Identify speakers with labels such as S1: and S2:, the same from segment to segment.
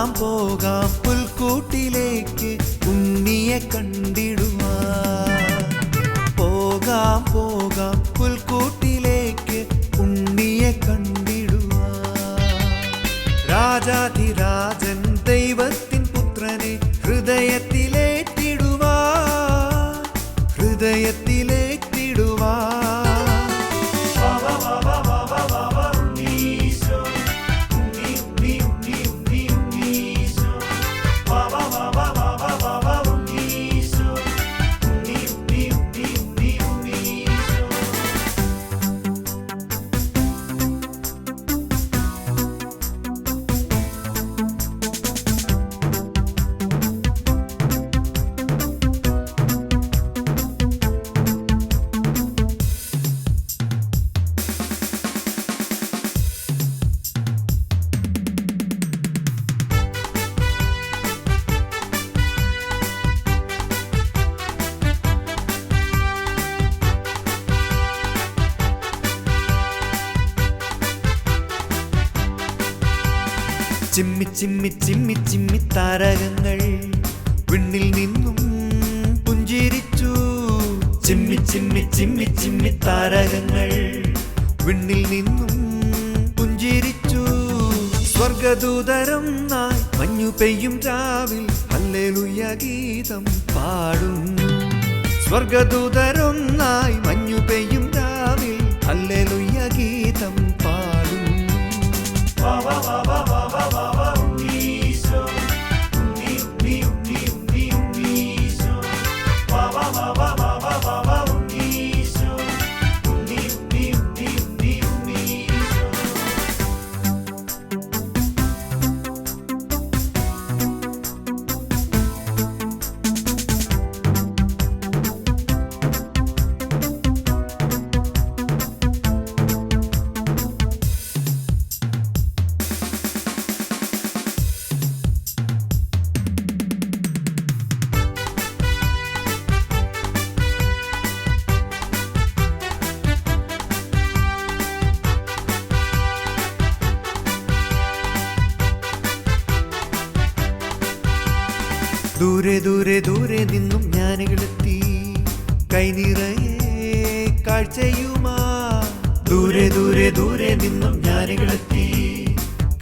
S1: പോകാം പോകാം പുൽക്കൂട്ടിലേക്ക് ഉണ്ണിയെ കണ്ടിടുവാൻ പോകാം പോകാം പുൽക്കൂട്ടിലേക്ക് ഉണ്ണിയെ കണ്ടിടുവാൻ രാജാധിരാജൻ ദൈവത്തിൻ പുത്രനെ ഹൃദയത്തിലേറ്റിടുവാ. ഹൃദയത്തിലേറ്റിടുവാ. ചിമ്മി ചിമ്മി ചിമ്മി ചിമ്മി താരകങ്ങൾ വിണ്ണിൽ നിന്നും പുഞ്ചിരിച്ചു. ചിമ്മി ചിമ്മി ചിമ്മി ചിമ്മി താരകങ്ങൾ വിണ്ണിൽ നിന്നും പുഞ്ചിരിച്ചു. സ്വർഗദൂതരം നായി മഞ്ഞു പെയ്യും രാവിൽ ഹല്ലേലൂയ ഗീതം പാടുന്നു നായി മഞ്ഞു പെയ്യും രാവിൽ ഹല്ലേലൂയ ഗീതം ദൂരെ ദൂരെ ദൂരെ നിന്നും ഞാനുകളെത്തി കൈനിറയെ കാഴ്ചയുമാ. ദൂരെ ദൂരെ ദൂരെ നിന്നും ഞാനുകളെത്തി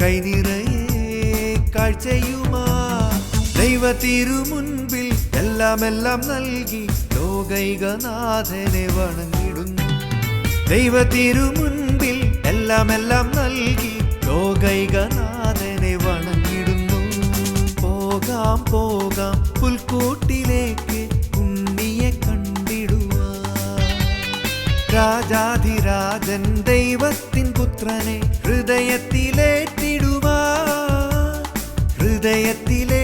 S1: കൈനിറയെ കാഴ്ചയുമാ. ദൈവ തിരുമുൻപിൽ എല്ലാം എല്ലാം നൽകി ലോകൈകനാഥനെ വണങ്ങിടുന്നു. ദൈവ തിരുമുൻപിൽ എല്ലാം എല്ലാം നൽകി ലോകൈകനാഥനെ പോകാം പോകാം. പുൽക്കൂട്ടിലേക്ക് ഉണ്ണിയെ കണ്ടിടുവാൻ രാജാധിരാജൻ ദൈവത്തിൻ പുത്രനെ ഹൃദയത്തിലേറ്റിടുവാൻ ഹൃദയത്തിലേ